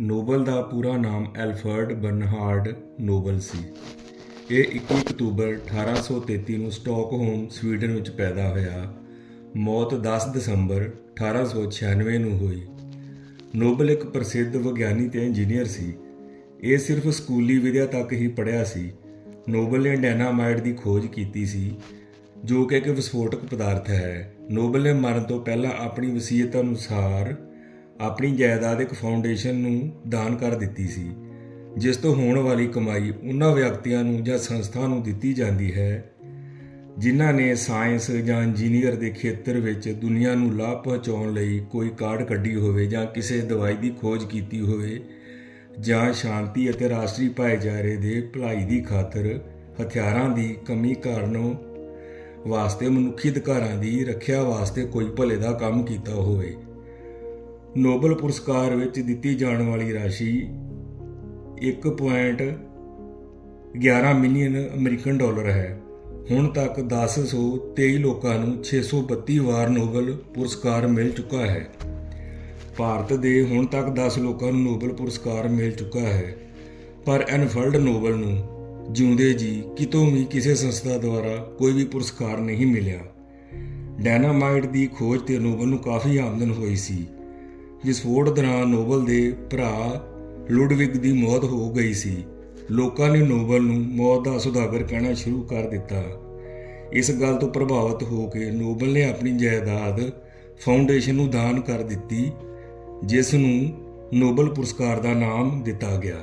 Nobel ਦਾ ਪੂਰਾ ਨਾਮ Alfred ਬਰਨਹਾਰਡ Nobel ਸੀ। ਇਹ 21 ਅਕਤੂਬਰ 1833 ਨੂੰ ਸਟਾਕਹੋਮ, ਸਵੀਡਨ ਵਿੱਚ ਪੈਦਾ ਹੋਇਆ। ਮੌਤ 10 ਦਸੰਬਰ 1896 ਨੂੰ ਹੋਈ। ਨੋਬਲ ਇੱਕ ਪ੍ਰਸਿੱਧ ਵਿਗਿਆਨੀ ਤੇ ਇੰਜੀਨੀਅਰ ਸੀ। ਇਹ ਸਿਰਫ ਸਕੂਲੀ ਵਿਦਿਆ ਤੱਕ ਹੀ ਪੜ੍ਹਿਆ ਸੀ। ਨੋਬਲ ਨੇ ਡਾਇਨਾਮਾਈਟ ਦੀ ਖੋਜ ਕੀਤੀ ਸੀ, ਜੋ ਕਿ ਇੱਕ ਵਿਸਫੋਟਕ ਪਦਾਰਥ ਹੈ। ਨੋਬਲ ਨੇ ਮਰਨ ਤੋਂ ਪਹਿਲਾਂ ਆਪਣੀ ਵਸੀਅਤ ਅਨੁਸਾਰ ਆਪਣੀ ਜਾਇਦਾਦ ਇੱਕ ਫਾਊਂਡੇਸ਼ਨ ਨੂੰ ਦਾਨ ਕਰ ਦਿੱਤੀ ਸੀ, ਜਿਸ ਤੋਂ ਹੋਣ ਵਾਲੀ ਕਮਾਈ ਉਹਨਾਂ ਵਿਅਕਤੀਆਂ ਨੂੰ ਜਾਂ ਸੰਸਥਾ ਨੂੰ ਦਿੱਤੀ ਜਾਂਦੀ ਹੈ, ਜਿਨ੍ਹਾਂ ਨੇ ਸਾਇੰਸ ਜਾਂ ਇੰਜੀਨੀਅਰ ਦੇ ਖੇਤਰ ਵਿੱਚ ਦੁਨੀਆ ਨੂੰ ਲਾਭ ਪਹੁੰਚਾਉਣ ਲਈ ਕੋਈ ਕਾਢ ਕੱਢੀ ਹੋਵੇ ਜਾਂ ਕਿਸੇ ਦਵਾਈ ਦੀ ਖੋਜ ਕੀਤੀ ਹੋਵੇ, ਜਾਂ ਸ਼ਾਂਤੀ ਅਤੇ ਰਾਸ਼ਟਰੀ ਭਾਈਚਾਰੇ ਦੇ ਭਲਾਈ ਦੀ ਖਾਤਰ ਹਥਿਆਰਾਂ ਦੀ ਕਮੀ ਕਾਰਨ ਵਾਸਤੇ ਮਨੁੱਖੀ ਅਧਿਕਾਰਾਂ ਦੀ ਰੱਖਿਆ ਵਾਸਤੇ ਕੋਈ ਭਲੇ ਦਾ ਕੰਮ ਕੀਤਾ ਹੋਵੇ। ਨੋਬਲ ਪੁਰਸਕਾਰ ਵਿੱਚ ਦਿੱਤੀ ਜਾਣ ਵਾਲੀ ਰਾਸ਼ੀ 1.11 ਮਿਲੀਅਨ ਅਮਰੀਕਨ ਡਾਲਰ ਹੈ। ਹੁਣ ਤੱਕ 1023 ਲੋਕਾਂ ਨੂੰ 632 ਵਾਰ ਨੋਬਲ ਪੁਰਸਕਾਰ ਮਿਲ ਚੁੱਕਾ ਹੈ। ਭਾਰਤ ਦੇ ਹੁਣ ਤੱਕ 10 ਲੋਕਾਂ ਨੂੰ ਨੋਬਲ ਪੁਰਸਕਾਰ ਮਿਲ ਚੁੱਕਾ ਹੈ। ਪਰ ਐਨਫਲਡ ਨੋਬਲ ਨੂੰ ਜਿਉਂਦੇ ਜੀ ਕਿਤੋਂ ਵੀ ਕਿਸੇ ਸੰਸਥਾ ਦੁਆਰਾ ਕੋਈ ਵੀ ਪੁਰਸਕਾਰ ਨਹੀਂ ਮਿਲਿਆ। ਡੈਨਾਮਾਈਟ ਦੀ ਖੋਜ ਤੇ ਨੋਬਲ ਨੂੰ ਕਾਫੀ ਆਮਦਨ ਹੋਈ ਸੀ। ਵਿਸਫੋਟ ਦੌਰਾਨ ਨੋਬਲ ਦੇ ਭਰਾ ਲੁਡਵਿਗ ਦੀ ਮੌਤ ਹੋ ਗਈ ਸੀ। ਲੋਕਾਂ ਨੇ ਨੋਬਲ ਨੂੰ ਮੌਤ ਦਾ ਸੁਦਾਗਰ ਕਹਿਣਾ ਸ਼ੁਰੂ ਕਰ ਦਿੱਤਾ। ਇਸ ਗੱਲ ਤੋਂ ਪ੍ਰਭਾਵਿਤ ਹੋ ਕੇ ਨੋਬਲ ਨੇ ਆਪਣੀ ਜਾਇਦਾਦ ਫਾਊਂਡੇਸ਼ਨ ਨੂੰ ਦਾਨ ਕਰ ਦਿੱਤੀ, ਜਿਸ ਨੂੰ ਨੋਬਲ ਪੁਰਸਕਾਰ ਦਾ ਨਾਮ ਦਿੱਤਾ ਗਿਆ।